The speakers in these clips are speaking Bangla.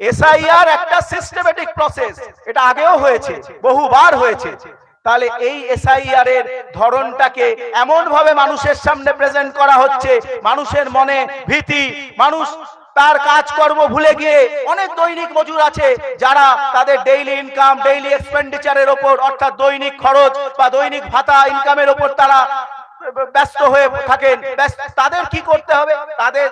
এসআইআর একটা সিস্টেমেটিক প্রসেস এটা আগেও হয়েছে, বহুবার হয়েছে। তাহলে এই এসআইআর এর ধরনটাকে এমন ভাবে মানুষের সামনে প্রেজেন্ট করা হচ্ছে, মানুষের মনে ভীতি, মানুষ তার কাজকর্ম ভুলে গিয়ে অনেক দৈনিক মজুর আছে যারা তাদের ডেইলি ইনকাম ডেইলি এক্সপেন্ডিচারের ওপর, অর্থাৎ দৈনিক খরচ বা দৈনিক ভাতা ইনকামের ওপর তারা ব্যস্ত হয়ে থাকেন। তাদের কি করতে হবে? তাদের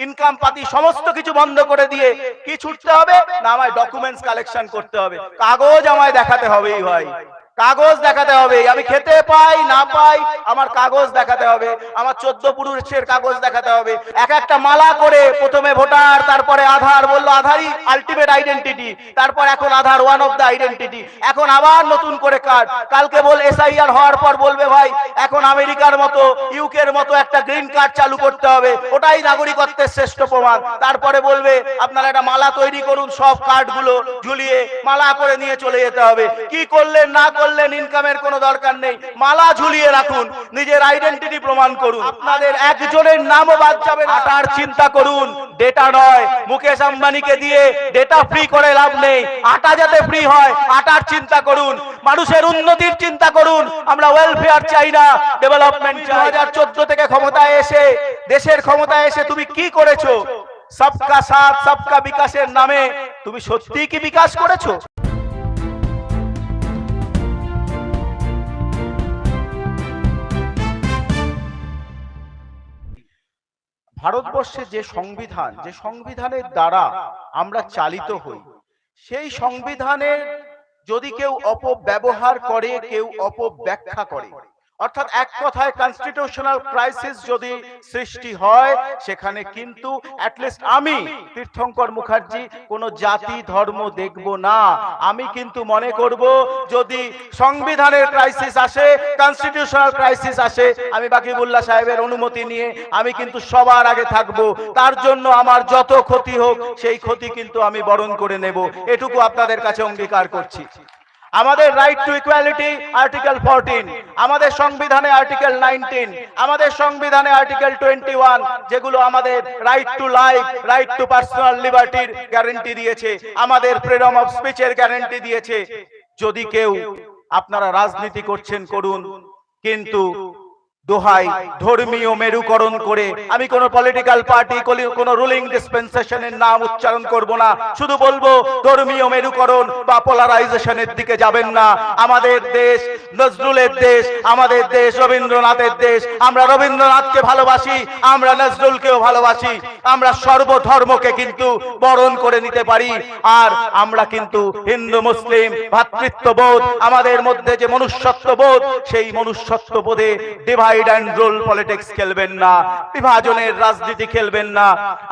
ইনকাম পাতি সমস্ত কিছু বন্ধ করে দিয়ে কি ছুটতে হবে? না, আমায় ডকুমেন্টস কালেকশন করতে হবে। কাগজ আমায় দেখাতে হবেই ভাই। কাগজ দেখাতে হবে। আমি খেতে পাই, না পাই, আমার কাগজ দেখাতে হবে। আমার চোদ্দ পুরুষের কাগজ দেখাতে হবে। এক একটা মালা করে প্রথমে ভোটার, তারপরে আধার বলল, আধারই আলটিমেট আইডেন্টিটি তারপর এখন Aadhaar one of the identity এখন আবার নতুন করে কার্ড। কালকে বল, এসআইআর হওয়ার পর বলবে ভাই, এখন আমেরিকার মতো, ইউকের মতো একটা গ্রিন কার্ড চালু করতে হবে। ওটাই নাগরিকত্বের শ্রেষ্ঠ প্রমাণ। তারপরে বলবে, আপনারা একটা মালা তৈরি করুন, সব কার্ডগুলো ঝুলিয়ে মালা করে নিয়ে চলে যেতে হবে। কি করলেন, না করলেন ইনকামের কোনো দরকার নেই। মালা ঝুলিয়ে রাখুন, নিজের আইডেন্টিটি প্রমাণ করুন। আপনাদের একজনের নামও বাদ যাবে আটার চিন্তা করুন ডেটা নয়। মুকেশ আম্বানিকে দিয়ে ডেটা ফ্রি করে লাভ নেই। আটা যাতে ফ্রি হয়, আটার চিন্তা করুন। মানুষের উন্নতির চিন্তা করুন। আমরা ওয়েলফেয়ার চাই না ডেভেলপমেন্ট চাই। হাজার চোদ্দ থেকে ক্ষমতায় এসে, দেশের ক্ষমতায় এসে তুমি কি করেছ? সবকা সাথ, সবকা বিকাশের নামে। তুমি সত্যিই কি বিকাশ করেছ? ভারতবর্ষে যে সংবিধান, যে সংবিধানের দ্বারা আমরা চালিত হই, সেই সংবিধানের যদি কেউ অপব্যবহার করে, কেউ অপব্যাখ্যা করে অর্থাৎ এক কথায় কনস্টিটিউশনাল ক্রাইসিস যদি সৃষ্টি হয় সেখানে কিন্তু অ্যাটলিস্ট আমি তীর্থঙ্কর মুখার্জি কোনো জাতি ধর্ম দেখব না। আমি কিন্তু মনে করব যদি সংবিধানের ক্রাইসিস আসে কনস্টিটিউশনাল ক্রাইসিস আসে আমি বাকিবুল্লাহ সাহেবের অনুমতি নিয়ে আমি কিন্তু সবার আগে থাকব। তার জন্য আমার যত ক্ষতি হোক সেই ক্ষতি কিন্তু আমি বরণ করে নেব। এটুকু আপনাদের কাছে অঙ্গীকার করছি। আমাদের right to equality article fourteen আমাদের সংবিধানে আর্টিকেল নাইনটিন আমাদের সংবিধানে আর্টিকেল টোয়েন্টি ওয়ান যেগুলো আমাদের right to life right to personal লিবার্টির guarantee দিয়েছে। আমাদের ফ্রিডম অফ স্পিচের গ্যারেন্টি দিয়েছে। যদি কেউ আপনারা রাজনীতি করছেন, করুন। কিন্তু দোহাই, ধর্মীয় মেরুকরণ করে আমি কোন পলিটিক্যাল পার্টি কোন রুলিং ডিসপেন্সেশনের নাম উচ্চারণ করব না। শুধু বলব, ধর্মীয় মেরুকরণ বা পোলারাইজেশনের দিকে যাবেন না। আমাদের দেশ নজরুলের দেশ, আমাদের দেশ রবীন্দ্রনাথের দেশ। আমরা রবীন্দ্রনাথকে ভালোবাসি, আমরা নজরুলকেও ভালোবাসি। আমরা সর্বধর্মকে কিন্তু বরণ করে নিতে পারি। আর আমরা কিন্তু হিন্দু, মুসলিম ভ্রাতৃত্ববোধ আমাদের মধ্যে যে মনুষ্যত্ববোধ, সেই মনুষ্যত্ববোধে ডিভাইড অ্যান্ড রোল পলিটিক্স খেলবেন না, বিভাজনের রাজনীতি খেলবেন না।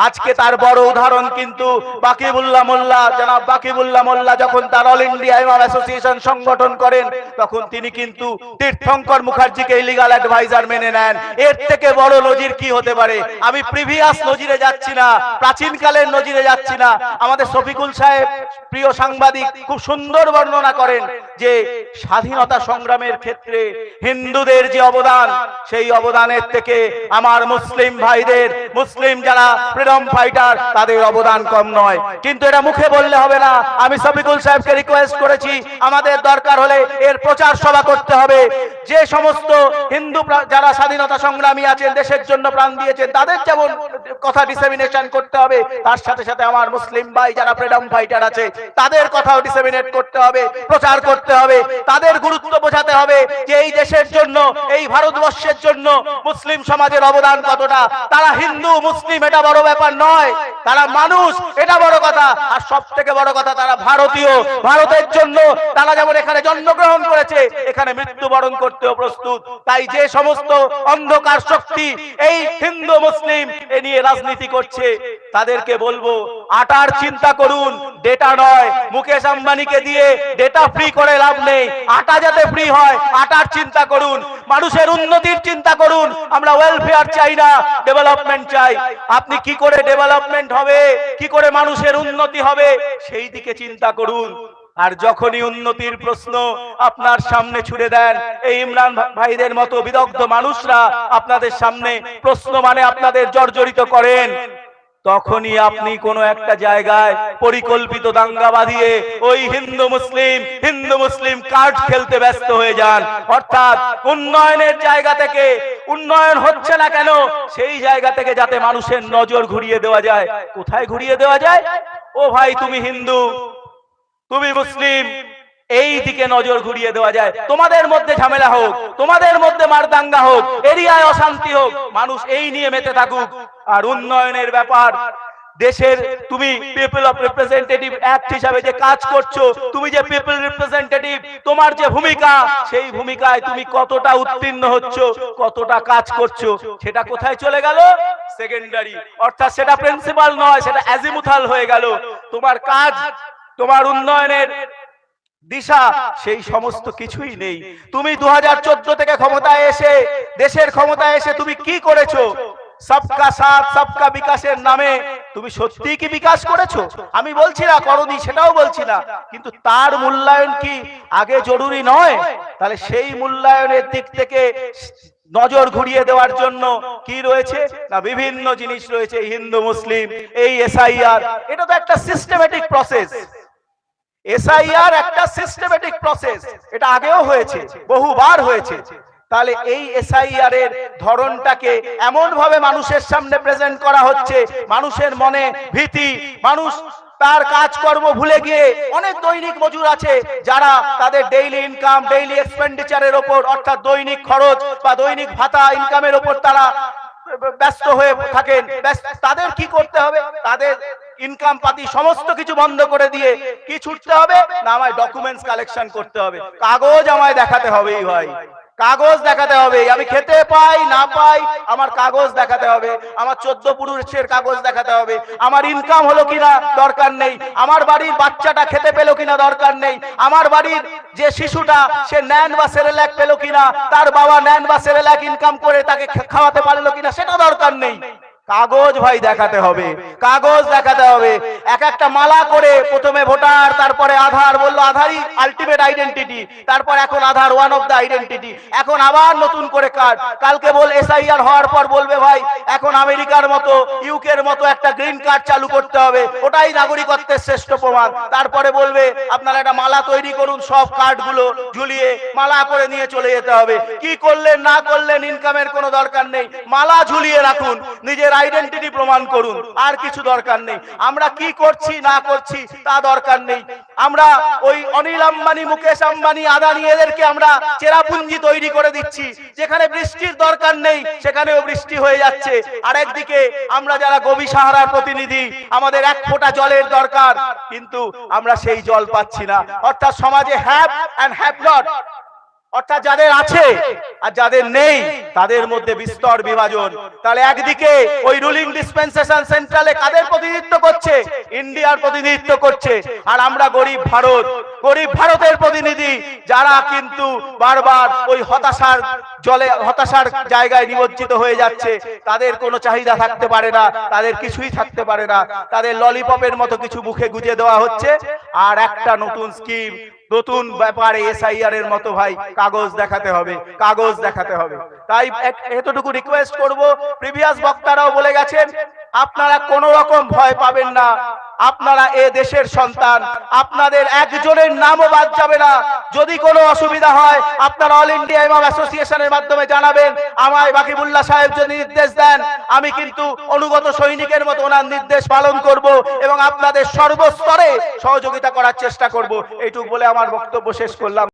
আজকে তার বড় উদাহরণ কিন্তু বাকিবুল্লাহ মোল্লা, জনাব বাকিবুল্লাহ মোল্লা যখন তার অল ইন্ডিয়া ইমাম অ্যাসোসিয়েশন সংগঠন করেন, তখন তিনি কিন্তু তীর্থঙ্কর মুখার্জিকে ইলিগাল অ্যাডভাইজার মেনে নেন। এর থেকে বড় নজির কি হতে পারে? আমি প্রিভিয়াস নজিরে যাচ্ছি না, প্রাচীনকালের নজিরে যাচ্ছি না। আমাদের শফিকুল সাহেব, প্রিয় সাংবাদিক, খুব সুন্দর বর্ণনা করেন যে স্বাধীনতা সংগ্রামের ক্ষেত্রে হিন্দুদের যে অবদান সেই অবদানের থেকে আমার মুসলিম ভাইদের, মুসলিম যারা ফ্রিডম ফাইটার তাদের অবদান কম নয়। কিন্তু এটা মুখে বললে হবে না। আমি শফিকুল সাহেবকে রিকোয়েস্ট করেছি, আমাদের দরকার হলে এর প্রচার সভা করতে হবে। যে সমস্ত হিন্দু যারা স্বাধীনতা সংগ্রামী আছেন, দেশের জন্য প্রাণ দিয়েছেন, তাদের যেমন কথা ডিসেমিনেশন করতে হবে, তার সাথে সাথে আমার মুসলিম ভাই যারা ফ্রিডম ফাইটার আছে, তাদের কথাও ডিসেমিনেট করতে হবে, প্রচার করতে হবে। তাদের গুরুত্ব বোঝাতে হবে যে এই দেশের জন্য, এই ভারতবর্ষের জন্য মুসলিম সমাজের অবদান কতটা? তারা হিন্দু, মুসলিম, এটা বড় ব্যাপার নয়। তারা মানুষ, এটা বড় কথা। আর সব থেকে বড় কথা, তারা ভারতীয়। ভারতের জন্য তারা যেমন এখানে জন্মগ্রহণ করেছে, এখানে মৃত্যুবরণ করতেও প্রস্তুত। তাই যে সমস্ত অন্ধকার শক্তি এই হিন্দু, মুসলিম এ নিয়ে রাজনীতি করছে, তাদেরকে বলব, আটার চিন্তা করুন, ডেটা নয়। মুকেশ আম্বানিকে দিয়ে ডেটা ফ্রি করে লাভ নেই। আটা যাতে ফ্রি হয়, আটার চিন্তা করুন। মানুষের উন্নতির চিন্তা করুন। আমরা ওয়েলফেয়ার চাই না ডেভেলপমেন্ট চাই। আপনি কি করে ডেভেলপমেন্ট হবে? কি করে মানুষের উন্নতি হবে? সেই দিকে চিন্তা করুন। আর যখনই উন্নতির প্রশ্ন আপনার সামনে ছুড়ে দেন, এই ইমরান ভাইদের মতো বিদগ্ধ মানুষরা আপনাদের সামনে প্রশ্ন মানে আপনাদের জর্জরিত করেন। তখনই আপনি কোনো একটা জায়গায় পরিকল্পিত দাঙ্গা বাঁধিয়ে ওই Hindu Muslim Hindu Muslim card খেলতে ব্যস্ত হয়ে যান। অর্থাৎ উন্নয়নের জায়গা থেকে উন্নয়ন হচ্ছে না কেন, সেই জায়গা থেকে যাতে মানুষের নজর ঘুরিয়ে দেওয়া যায়। কোথায় ঘুরিয়ে দেওয়া যায়? ও ভাই, তুমি হিন্দু, তুমি মুসলিম এই দিকে নজর ঘুরিয়ে দেওয়া যায়। তোমাদের মধ্যে ঝামেলা হোক, তোমাদের মধ্যে মারদাঙ্গা হোক, এরিয়ায় অশান্তি হোক, মানুষ এই নিয়ে মেতে থাকুক। আর উন্নয়নের ব্যাপার, দেশের তুমি পিপল অফ রিপ্রেজেন্টেটিভ অ্যাক্ট হিসাবে যে কাজ করছ, তুমি যে পিপল রিপ্রেজেন্টেটিভ তোমার যে ভূমিকা, সেই ভূমিকায় তুমি কতটা উত্তীর্ণ হচ্ছ, কতটা কাজ করছ, সেটা কোথায় চলে গেল? সেকেন্ডারি অর্থাৎ সেটা প্রিন্সিপাল নয়, সেটা অ্যাজিমুথাল হয়ে গেল। তোমার কাজ, তোমার উন্নয়নের দিশা, সেই সমস্ত কিছুই নেই। তুমি দুই হাজার চোদ্দ থেকে ক্ষমতায় এসে, দেশের ক্ষমতায় এসে তুমি কি করেছ? সবকা সাথ, সবকা বিকাশের নামে তুমি সত্যি কি বিকাশ করেছ? আমি বলছি না, করনি, সেটাও বলছি না। কিন্তু তার মূল্যায়ন কি আগে জরুরি নয়? তাহলে সেই মূল্যায়নের দিক থেকে নজর ঘুরিয়ে দেওয়ার জন্য কি রয়েছে? না, বিভিন্ন জিনিস রয়েছে, হিন্দু, মুসলিম, এই, এসআইআর। এটা তো একটা সিস্টেমেটিক প্রসেস এসআইআর একটা সিস্টেমেটিক প্রসেস এটা আগেও হয়েছে, বহুবার হয়েছে। তাহলে এই এসআইআর এর ধরনটাকে এমন ভাবে মানুষের সামনে প্রেজেন্ট করা হচ্ছে, মানুষের মনে ভীতি, মানুষ তার কাজকর্ম ভুলে গিয়ে অনেক দৈনিক মজুর আছে যারা তাদের ডেইলি ইনকাম ডেইলি এক্সপেন্ডিচারের ওপর, অর্থাৎ দৈনিক খরচ বা দৈনিক ভাতা ইনকামের ওপর তারা ব্যস্ত হয়ে থাকেন তাদের কি করতে হবে? তাদের ইনকাম পাতি সমস্ত কিছু বন্ধ করে দিয়ে কি ছুটতে হবে? না আমায় ডকুমেন্টস কালেকশন করতে হবে। কাগজ আমায় দেখাতে হবেই ভাই। কাগজ দেখাতে হবে। আমি খেতে পাই, না পাই, আমার কাগজ দেখাতে হবে। আমার চোদ্দ পুরুষের কাগজ দেখাতে হবে। আমার ইনকাম হলো কিনা দরকার নেই। আমার বাড়ির বাচ্চাটা খেতে পেল কিনা দরকার নেই। আমার বাড়ির যে শিশুটা, সে ন্যান বা সেরেল্যাক পেল কিনা? তার বাবা ন্যান বা সেরেল্যাক ইনকাম করে তাকে খাওয়াতে পারল কিনা? সেটা দরকার নেই। কাগজ ভাই দেখাতে হবে, কাগজ দেখাতে হবে। এক একটা মালা করে প্রথমে ভোটার, তারপরে আধার বলল আধারই আলটিমেট আইডেন্টিটি তারপর এখন Aadhaar one of the identity এখন আবার নতুন করে কার্ড কালকে বল এসআইআর হওয়ার পর বলবে ভাই, এখন আমেরিকার মতো ইউকের মতো একটা গ্রিন কার্ড চালু করতে হবে, ওটাই নাগরিকত্বের শ্রেষ্ঠ প্রমাণ। তারপরে বলবে, আপনারা একটা মালা তৈরি করুন, সব কার্ডগুলো ঝুলিয়ে মালা করে নিয়ে চলে যেতে হবে। কি করলেন, না করলেন ইনকামের কোনো দরকার নেই। মালা ঝুলিয়ে রাখুন, নিজের আইডেন্টিটি প্রমাণ করুন। আর কিছু দরকার নেই। আমরা কি করছি, না করছি, তা দরকার নেই। আমরা ওই অনিল আম্বানি, মুকেশ আম্বানি, আদানি, এদেরকে আমরা চেরাপুঞ্জি তৈরি করে দিচ্ছি। যেখানে বৃষ্টির দরকার নেই, সেখানেও বৃষ্টি হয়ে যাচ্ছে। আর একদিকে আমরা যারা গবি সাহারার প্রতিনিধি, আমাদের এক ফোঁটা জলের দরকার। কিন্তু আমরা সেই জল পাচ্ছি না। অর্থাৎ সমাজে হ্যাভ অ্যান্ড হ্যাভ নট অর্থাৎ যাদের আছে আর যাদের নেই, তাদের মধ্যে বিস্তর বিভাজন। তাহলে একদিকে ওই রুলিং ডিসপেন্সেশন সেন্ট্রালে কাদের প্রতিনিধিত্ব করছে? ইন্ডিয়ার প্রতিনিধিত্ব করছে। আর আমরা গরিব ভারত, গরিব ভারতের প্রতিনিধি যারা কিন্তু বারবার ওই হতাশার জলে, হতাশার জায়গায় নিমজ্জিত হয়ে যাচ্ছে। তাদের কোনো চাহিদা থাকতে পারে না, তাদের কিছুই থাকতে পারে না। তাদের ললিপপের মতো কিছু মুখে গুজে দেওয়া হচ্ছে। আর একটা নতুন স্কিম নতুন ব্যাপারে এসআইআর এর মতো ভাই কাগজ দেখাতে হবে কাগজ দেখাতে হবে। তাই এতটুকু রিকোয়েস্ট করব। প্রিভিয়াস বক্তারাও বলে গেছেন আপনারা কোন রকম ভয় পাবেন না। আপনারা এ দেশের সন্তান, আপনাদের একজনের নামও বাদ যাবে না। যদি কোনো অসুবিধা হয়, আপনারা অল ইন্ডিয়া ইমাম অ্যাসোসিয়েশনের মাধ্যমে জানাবেন। আমায় বাকিবুল্লাহ সাহেব যদি নির্দেশ দেন, আমি কিন্তু অনুগত সৈনিকের মতো ওনার নির্দেশ পালন করব এবং আপনাদের সর্বস্তরে সহযোগিতা করার চেষ্টা করব। এইটুকু বলে আমার বক্তব্য শেষ করলাম।